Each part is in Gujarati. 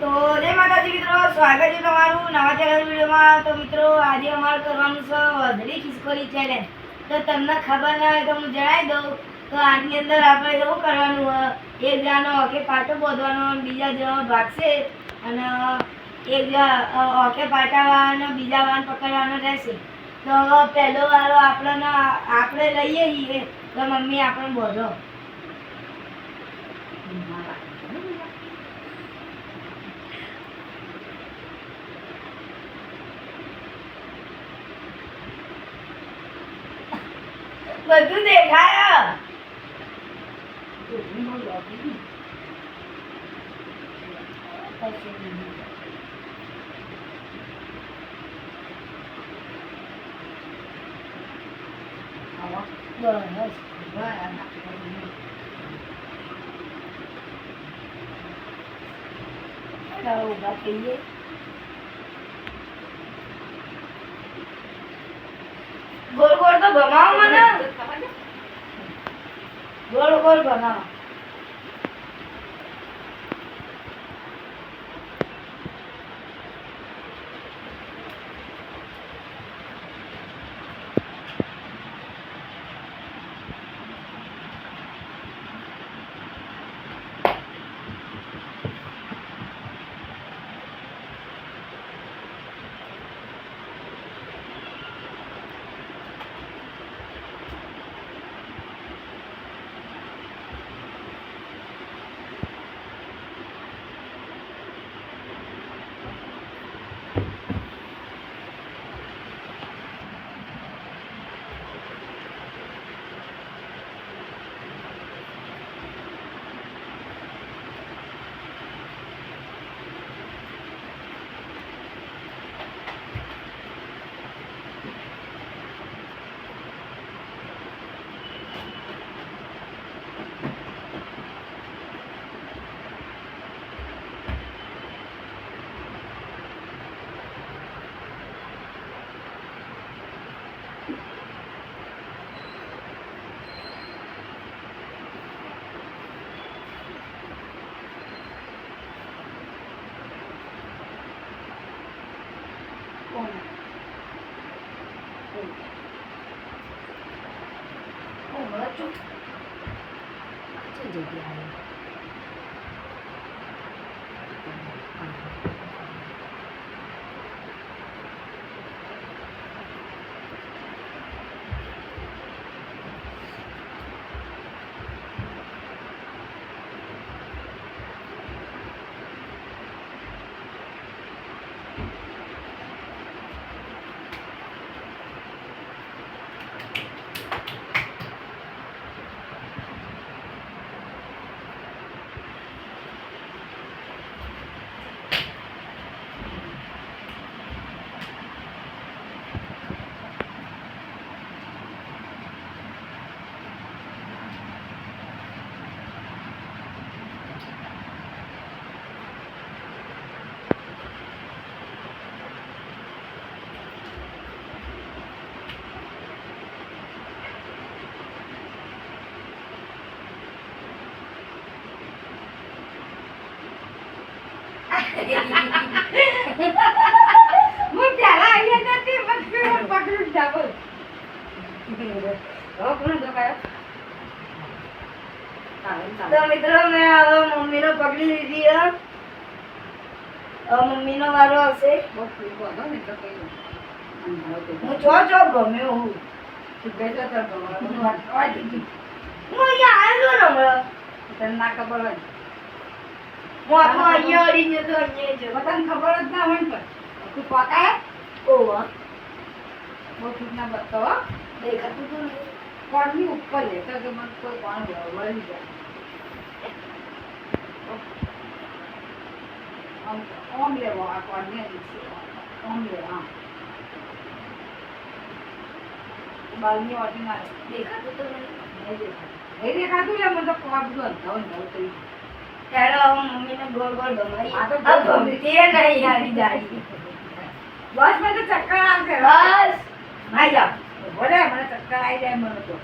તો જય માતાજી મિત્રો, સ્વાગત છે તમારું નવા ચેનલ વિડીયોમાં. તો મિત્રો, આજે અમારે કરવાનું છે વધડી ખિસકોલી ચેલેન્જ તો તમને ખબર ના હોય તો હું જણાવી દઉં. તો આની અંદર આપણે એવું કરવાનું એક જણાનો ઓકે પાટો બોધવાનો બીજા જણો ભાગશે. અને એક ઓકે ઓકે અને બીજા વાન પકડવાનો રહેશે. તો પહેલો વારો આપણને, આપણે લઈએ છીએ. તો મમ્મી આપણે બોધો. બધું દેખાય બસ બરાબર ઊભા થઈએ ગોળ ગોળ તો ભમાવો મને ગોળ ગોળ ભમાવો Menjadi. હું પહેલા અહીંયા જતી પછી હું પકડું જાબો તો મિત્રો, મેં હવે મમ્મીનો પકડી લીધી મમ્મીનો વારો આવશે. હું ને હમણાં. હું આખો અહીંયા અડી જતો અહીંયા જ ખબર જ ના હોય ને તું પકાય ઓવા. બહુ ના બતાવો દેખાતું તો નહીં. કોણની ઉપર લેતો તો મને કોઈ કોણ વળી જાય. ઓમ લેવો આ કોણને ઓમ લે આમ. બાલની દેખાતું તો નહીં. દેખાતું. નહીં દેખાતું? લે મને તો કોણ બધું અંધાવ અંધાવ થઈ ગયું. ત્યારે હવે મમ્મીને ગોળ ગોળ ગમાઈ આ તો ગમતી નહીં આવી જાડી બસ મને ચક્કર આવશે. બસ. આઈ જાઓ બોલે મને ચક્કર આવી જાય મને તો.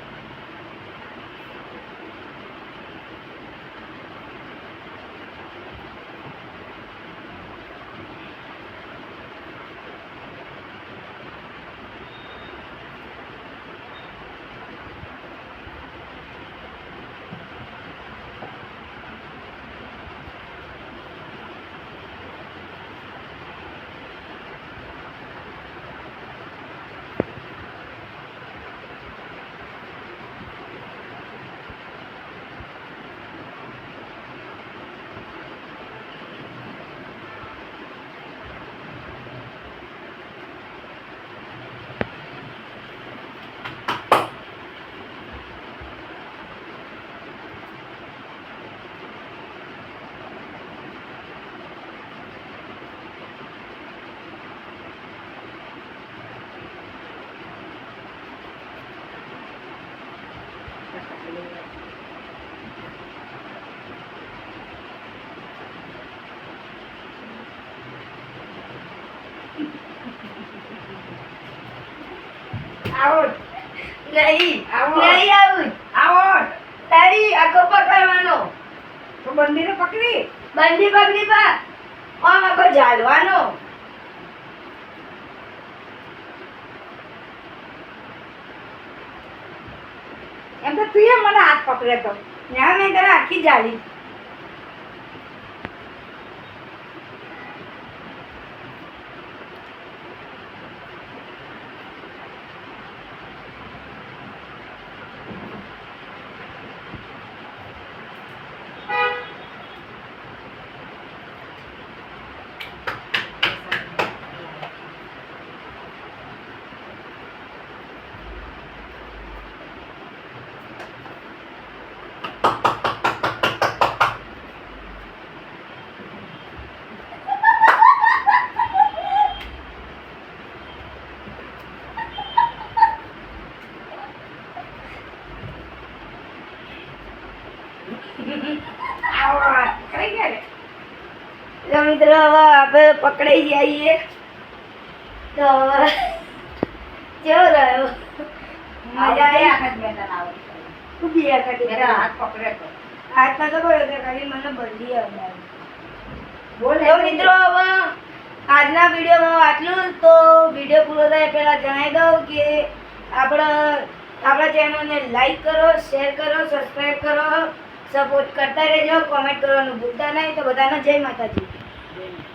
આવો. નહીં આવો. નહીં આવું. આવો. તારી આખો પકડવાનો. તો બંદીને પકડી. બંદી પકડી પા. આમ આખો ઝાલવાનો. એમ તો તું મને હાથ પકડે તો. ત્યાં મેં તને આખી ઝાલી આવો હાથ પકડી ગયા ને તો મિત્રો હવે આપણે પકડાઈ જઈએ તો કેવો રહ્યો? મજા આવી હાથ મેદાન આવે ખૂબ બી આ બે હાથ પકડે તો. હાથમાં તો બોલો કે ખાલી મને બંધી અડાડી. બોલ તો મિત્રો હવે આજના વિડીયોમાં આટલું તો વીડિયો પૂરો થાય પહેલાં જણાવી દઉં કે આપણા આપણા ચેનલને લાઈક કરો શેર કરો સબસ્ક્રાઈબ કરો. સપોર્ટ કરતા રહેજો કોમેન્ટ કરવાનું ભૂલતા નહીં. તો બધાને જય માતાજી.